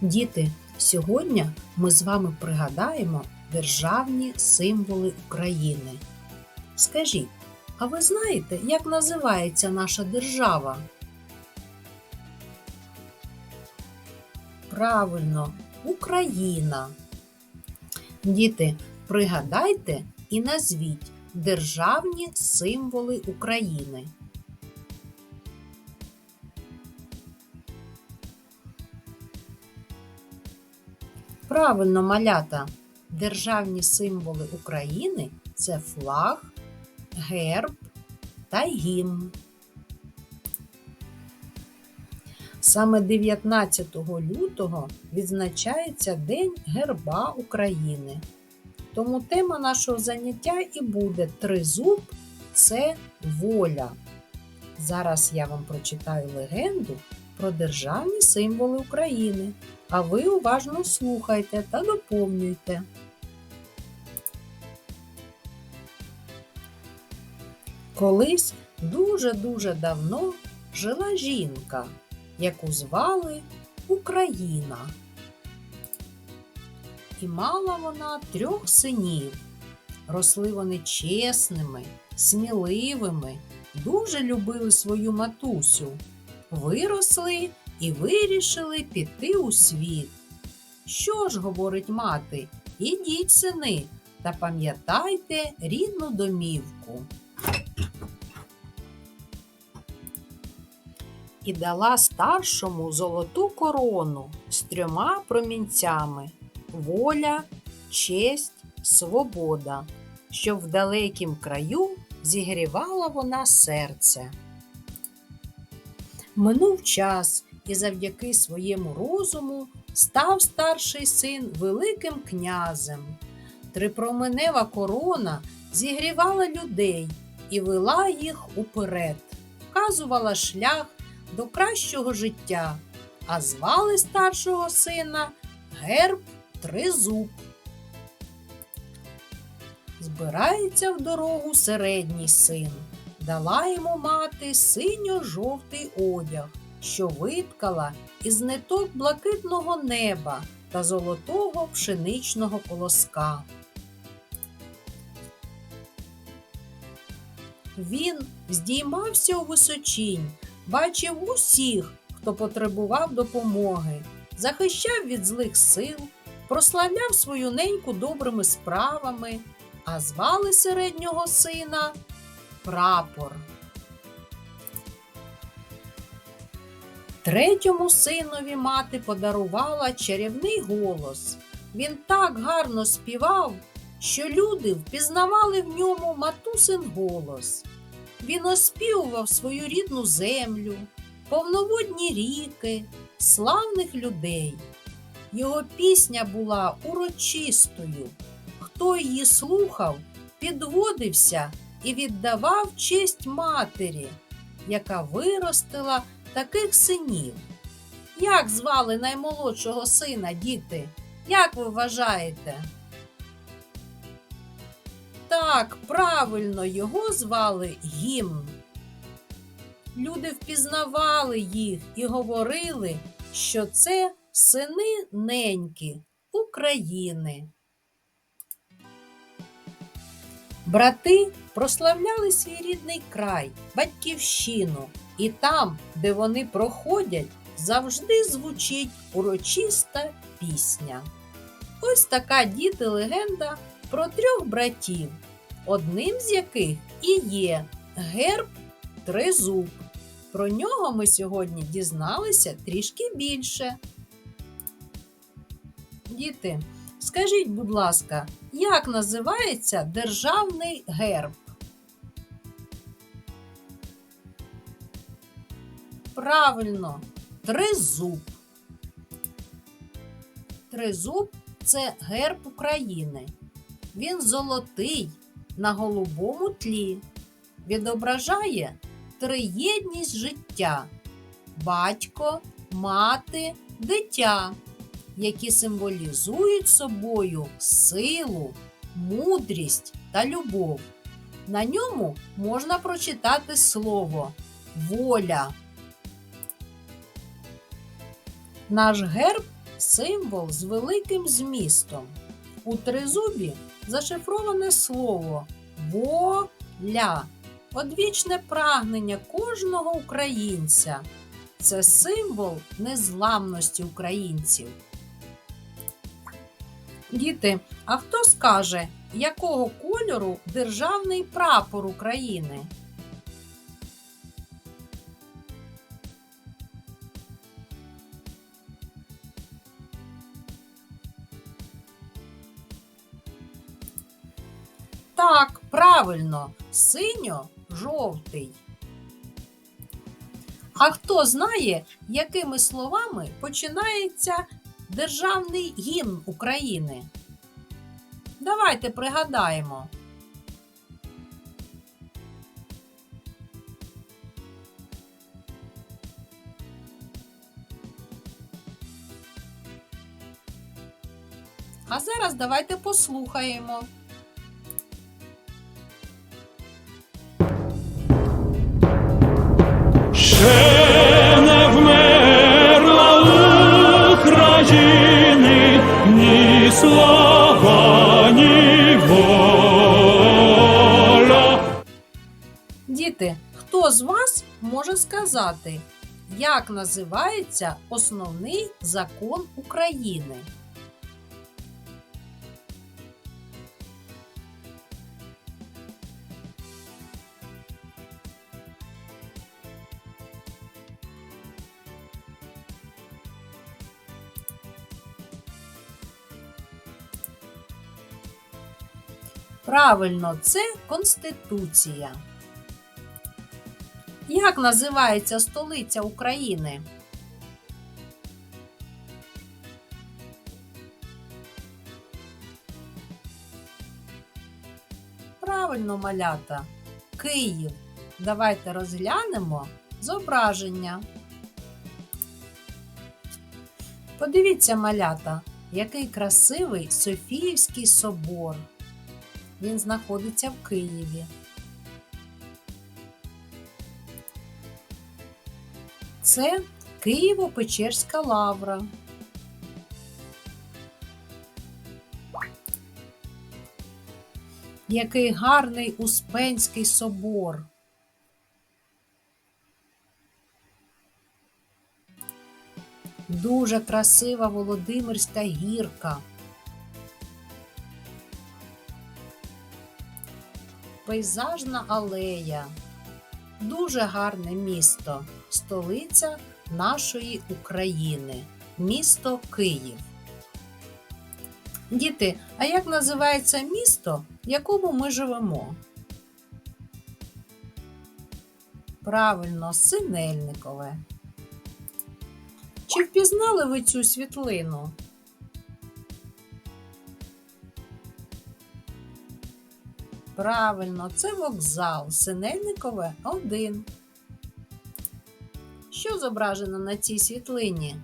Діти, сьогодні ми з вами пригадаємо державні символи України. Скажіть, а ви знаєте, як називається наша держава? Правильно, Україна. Діти, пригадайте і назвіть державні символи України. Правильно, малята. Державні символи України це флаг, герб та гімн. Саме 19 лютого відзначається День герба України. Тому тема нашого заняття і буде Тризуб це воля. Зараз я вам прочитаю легенду про державні символи України, а ви уважно слухайте та доповнюйте. Колись дуже-дуже давно жила жінка, яку звали Україна. І мала вона трьох синів. Росли вони чесними, сміливими, дуже любили свою матусю. Виросли і вирішили піти у світ. Що ж, говорить мати, ідіть, сини, та пам'ятайте рідну домівку. І дала старшому золоту корону з трьома промінцями воля, честь, свобода, щоб в далекім краю зігрівала вона серце. Минув час, і завдяки своєму розуму став старший син великим князем. Трипроменева корона зігрівала людей і вела їх уперед, вказувала шлях до кращого життя, а звали старшого сина Герб Тризуб. Збирається в дорогу середній син. Дала йому мати синьо-жовтий одяг, що виткала із ниток блакитного неба та золотого пшеничного колоска. Він здіймався у височінь, бачив усіх, хто потребував допомоги, захищав від злих сил, прославляв свою неньку добрими справами, а звали середнього сина прапор. Третьому синові мати подарувала чарівний голос. Він так гарно співав, що люди впізнавали в ньому матусин голос. Він оспівував свою рідну землю, повноводні ріки, славних людей. Його пісня була урочистою. Хто її слухав, підводився і віддавав честь матері, яка виростила таких синів. Як звали наймолодшого сина, діти? Як ви вважаєте? Так, правильно, його звали Гімн. Люди впізнавали їх і говорили, що це сини неньки України. Брати прославляли свій рідний край, батьківщину, і там, де вони проходять, завжди звучить урочиста пісня. Ось така діти легенда про трьох братів, одним з яких і є герб Тризуб. Про нього ми сьогодні дізналися трішки більше. Діти, скажіть, будь ласка, як називається державний герб? Правильно, тризуб. Тризуб це герб України. Він золотий на голубому тлі. Відображає триєдність життя батько, мати, дитя, які символізують собою силу, мудрість та любов. На ньому можна прочитати слово воля. Наш герб символ з великим змістом. У тризубі зашифроване слово воля, одвічне прагнення кожного українця. Це символ незламності українців. Діти, а хто скаже, якого кольору державний прапор України? Так, правильно, синьо-жовтий. А хто знає, якими словами починається державний гімн України? Давайте пригадаємо. А зараз давайте послухаємо. Слава, ні воля. Діти, хто з вас може сказати, як називається основний закон України? Правильно, це Конституція. Як називається столиця України? Правильно, малята. Київ. Давайте розглянемо зображення. Подивіться, малята, який красивий Софіївський собор. Він знаходиться в Києві. Це Києво-Печерська лавра. Який гарний Успенський собор. Дуже красива Володимирська гірка. Пейзажна алея. Дуже гарне місто, столиця нашої України, місто Київ. Діти, а як називається місто, в якому ми живемо? Правильно, Синельникове. Чи впізнали ви цю світлину? Правильно, це вокзал Синельникове 1. Що зображено на цій світлині?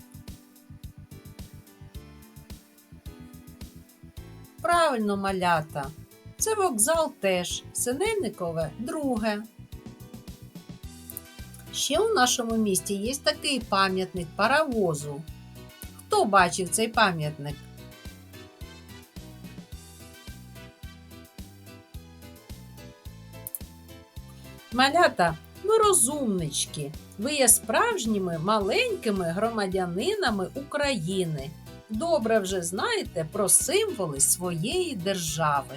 Правильно, малята. Це вокзал теж. Синельникове друге. Ще у нашому місті є такий пам'ятник паровозу. Хто бачив цей пам'ятник? Малята, ви розумнички. Ви є справжніми маленькими громадянинами України. Добре вже знаєте про символи своєї держави.